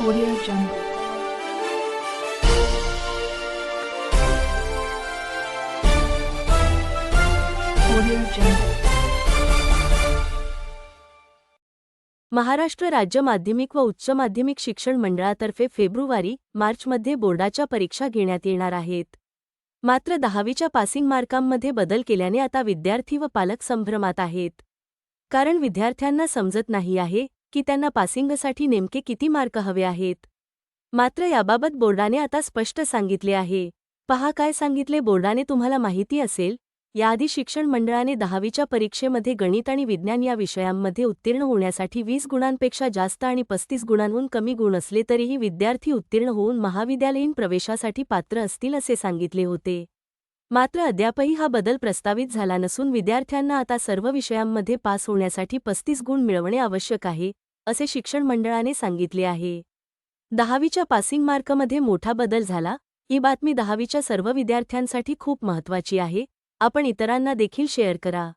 Audio Jungle. Audio Jungle. Maharashtra राज्य माध्यमिक व उच्च माध्यमिक शिक्षण मंडळातर्फे फेब्रुवारी मार्चमध्ये बोर्डाच्या परीक्षा घेण्यात येणार आहेत मात्र दहावीच्या पासिंग मार्कांमध्ये बदल केल्याने आता विद्यार्थी व पालक संभ्रमात आहेत कारण विद्यार्थ्यांना समजत नाही आहे की त्यांना पासिंगसाठी नेमके किती मार्क हवे आहेत. मात्र याबाबत बोर्डाने आता स्पष्ट सांगितले आहे. पहा काय सांगितले बोर्डाने तुम्हाला माहिती असेल याआधी शिक्षण मंडळाने दहावीच्या परीक्षेमध्ये गणित आणि विज्ञान या विषयांमध्ये उत्तीर्ण होण्यासाठी वीस गुणांपेक्षा जास्त आणि पस्तीस गुणांहून कमी गुण असले तरीही विद्यार्थी उत्तीर्ण होऊन महाविद्यालयीन प्रवेशासाठी पात्र असतील असे सांगितले होते. मात्र अद्यापही हा बदल प्रस्तावित झाला नसून विद्यार्थ्यांना आता सर्व विषयांमध्ये पास होण्यासाठी पस्तीस गुण मिळवणे आवश्यक आहे असे शिक्षण मंडळाने सांगितले आहे. दहावीच्या पासिंग मार्कमध्ये मोठा बदल झाला ही बातमी दहावीच्या सर्व विद्यार्थ्यांसाठी खूप महत्त्वाची आहे आपण इतरांना देखील शेअर करा.